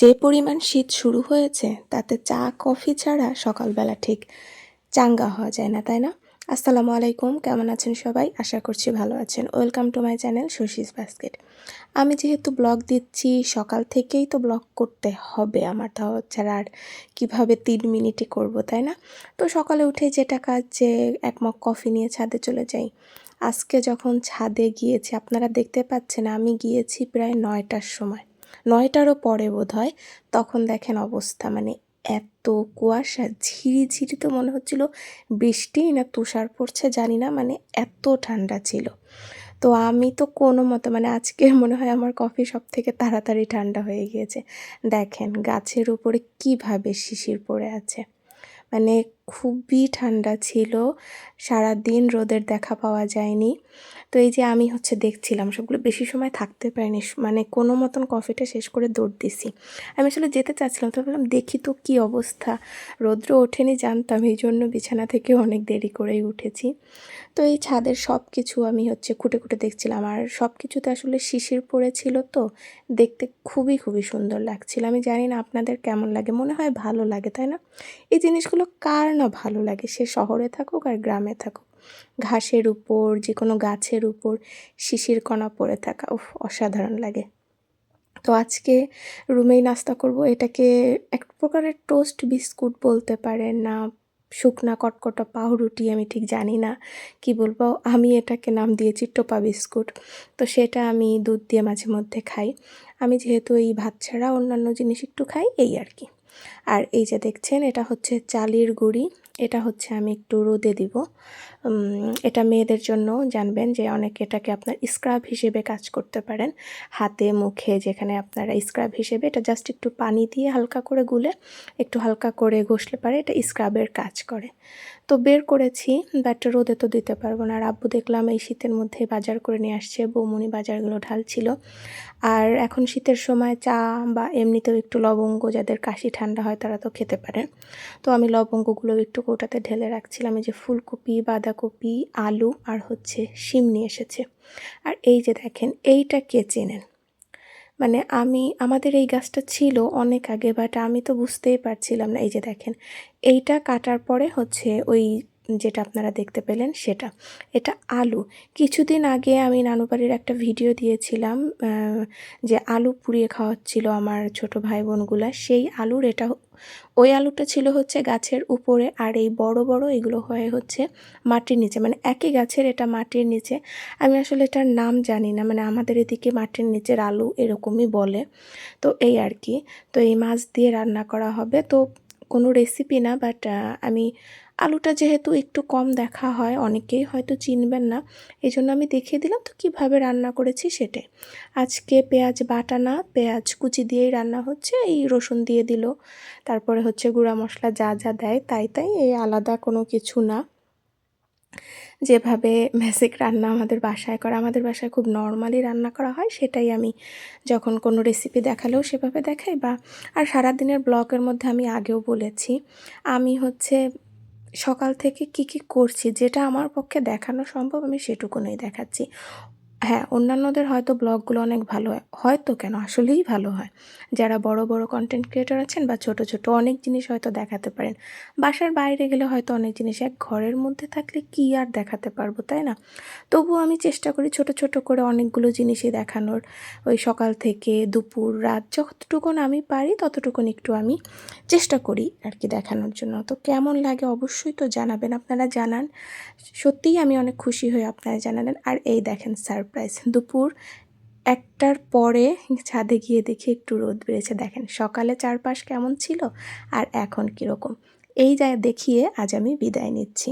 যে পরিমাণ শীত শুরু হয়েছে, তাতে চা, কফি ছাড়া সকালবেলা ঠিক চাঙ্গা হওয়া যায় না, তাই না? আসসালামু আলাইকুম, কেমন আছেন সবাই? আশা করছি ভালো আছেন। Welcome to my channel Shashi's basket আমি যেহেতু ব্লগ দিচ্ছি, সকাল থেকেই তো ব্লগ করতে হবে আমার তাও ছাড়া আর কীভাবে তিন মিনিটে করব, তাই না? তো সকালে উঠে যেটা কাজ, যে এক মগ কফি নিয়ে ছাদে চলে যাই। আজকে যখন ছাদে গিয়েছি, আপনারা দেখতে পাচ্ছেন, আমি গিয়েছি প্রায় নয়টার সময়। নয়টারও পরে বোধ হয় তখন দেখেন অবস্থা। মানে এত কুয়াশা, ঝিরি ঝিরি তো মনে হচ্ছিল বৃষ্টি না তুষার পড়ছে, জানি না মানে এত ঠান্ডা ছিল। তো আমি তো কোনো মতো মানে আজকে মনে হয় আমার কফি সব থেকে তাড়াতাড়ি ঠান্ডা হয়ে গিয়েছে। দেখেন গাছের উপরে কীভাবে শিশির পড়ে আছে। মানে খুবই ঠান্ডা ছিল। সারা দিন রোদের দেখা পাওয়া যায়নি। তো এই যে আমি হচ্ছে দেখছিলাম, সবগুলো বেশি সময় থাকতে পারিনি মানে কোনো মতন কফিটা শেষ করে দৌড় দিছি। আমি আসলে যেতে চাচ্ছিলাম, তো ভাবলাম দেখি তো কী অবস্থা। রৌদ্র ওঠেনি জানতাম, এই জন্য বিছানা থেকে অনেক দেরি করেই উঠেছি। তো এই ছাদের সব কিছু আমি হচ্ছে খুঁটে খুঁটে দেখছিলাম। আর সব কিছুতে আসলে শিশির পড়েছিল তো, দেখতে খুবই খুবই সুন্দর লাগছিল। আমি জানি না আপনাদের কেমন লাগে, মনে হয় ভালো লাগে, তাই না? এই জিনিসগুলো কার না ভালো লাগে? সে শহরে থাকুক আর গ্রামে থাকুক। ঘাসের উপর যে কোনো গাছের উপর, শিশির কণা পড়ে থাকা। উফ, অসাধারণ লাগে। তো আজকে রুমেই নাস্তা করব। এটাকে এক প্রকারের টোস্ট বিস্কুট বলতে পারেন না, শুকনা কটকটা পাউরুটি, আমি ঠিক জানি না কি বলব। আমি এটাকে নাম দিয়েছি টোপা বিস্কুট। তো সেটা আমি দুধ দিয়ে মাঝে মধ্যে খাই। আমি যেহেতু এই ভাত ছাড়া অন্যান্য জিনিস একটু খাই, এই আর কি। আর এই যে দেখছেন এটা হচ্ছে চালের গুঁড়ি। এটা হচ্ছে আমি একটু রোদে দিব। এটা মেয়েদের জন্য জানবেন যে অনেক এটাকে আপনার স্ক্রাব হিসেবে কাজ করতে পারেন। হাতে, মুখে যেখানে আপনারা স্ক্রাব হিসেবে এটা জাস্ট একটু পানি দিয়ে হালকা করে গুলে একটু হালকা করে ঘষলে পারে এটা স্ক্রাবের কাজ করে। তো বের করেছি বাট রোদে তো দিতে পারব না। আর আব্বু দেখলাম এই শীতের মধ্যে বাজার করে নিয়ে আসছে, বৌমনি বাজারগুলো ঢালছিল। আর এখন শীতের সময় চা বা এমনিতেও একটু লবঙ্গ, যাদের কাশি ঠান্ডা হয় তারা তো খেতে পারেন তো আমি লবঙ্গগুলো একটু কৌটাতে ঢেলে রাখছিলাম, এই যে ফুলকপি, বাঁধাকপি, আলু আর হচ্ছে শিম নিয়ে এসেছে। আর এই যে দেখেন, এইটা কে চেনেন? মানে আমি, আমাদের এই গাছটা ছিল অনেক আগে বাট আমি তো বুঝতেই পারছিলাম না। এই যে দেখেন, এইটা কাটার পরে হচ্ছে ওই যেটা আপনারা দেখতে পেলেন সেটা। এটা আলু। কিছুদিন আগে আমি নানুবাড়ির একটা ভিডিও দিয়েছিলাম যে আলু পুড়িয়ে খাওয়াচ্ছিল আমার ছোট ভাই বোনগুলা সেই আলুর এটা ওই আলুটা ছিল হচ্ছে গাছের উপরে, আর এই বড় বড় এগুলো হয়ে হচ্ছে মাটির নিচে। মানে একই গাছের এটা মাটির নিচে। আমি আসলে এটার নাম জানি না মানে আমাদের এদিকে মাটির নিচের আলু এরকমই বলে। তো এই আর কি। তো এই মাছ দিয়ে রান্না করা হবে। তো কোনো রেসিপি না বাট আমি আলুটা যেহেতু একটু কম দেখা হয়, অনেকেই হয়তো চিনবেন না এই জন্য আমি দেখিয়ে দিলাম তো কীভাবে রান্না করেছি সেটাই। আজকে পেঁয়াজ বাটা না, পেঁয়াজ কুচি দিয়েই রান্না হচ্ছে, এই রসুন দিয়ে দিল। তারপরে হচ্ছে গুঁড়া মশলা যা যা দেয় তাই তাই এই আলাদা কোনো কিছু না। যেভাবে বেসিক রান্না আমাদের বাসায় করা, আমাদের বাসায় খুব নর্মালি রান্না করা হয়, সেটাই আমি যখন কোনো রেসিপি দেখালেও সেভাবে দেখাই বা, আর সারাদিনের ব্লগের মধ্যে আমি আগেও বলেছি, আমি হচ্ছে সকাল থেকে কি কি করছি যেটা আমার পক্ষে দেখানো সম্ভব আমি সেটুকুনই দেখাচ্ছি। হ্যাঁ অন্যান্যদের হয়তো ব্লগগুলো অনেক ভালো হয়। হয়তো কেন? আসলেই ভালো হয়। যারা বড় বড় কন্টেন্ট ক্রিয়েটর আছেন বা ছোট ছোট অনেক জিনিস হয়তো দেখাতে পারেন। বাসার বাইরে গেলে হয়তো অনেক জিনিস এক ঘরের মধ্যে থাকলে কি আর দেখাতে পারব, তাই না? তবুও আমি চেষ্টা করি ছোট ছোট করে অনেকগুলো জিনিসই দেখানোর। ওই সকাল থেকে দুপুর, রাত যতটুকুন আমি পারি ততটুকুন একটু আমি চেষ্টা করি আর কি দেখানোর জন্য। তো কেমন লাগে অবশ্যই তো জানাবেন, আপনারা জানান। সত্যিই আমি অনেক খুশি হয়ে আপনারা জানালেন। আর এই দেখেন স্যার সারপ্রাইজ দুপুর একটার পরে ছাদে গিয়ে দেখি একটু রোদ বেড়েছে। দেখেন, সকালে চারপাশ কেমন ছিল আর এখন কীরকম? এই যা দেখিয়ে আজ আমি বিদায় নিচ্ছি।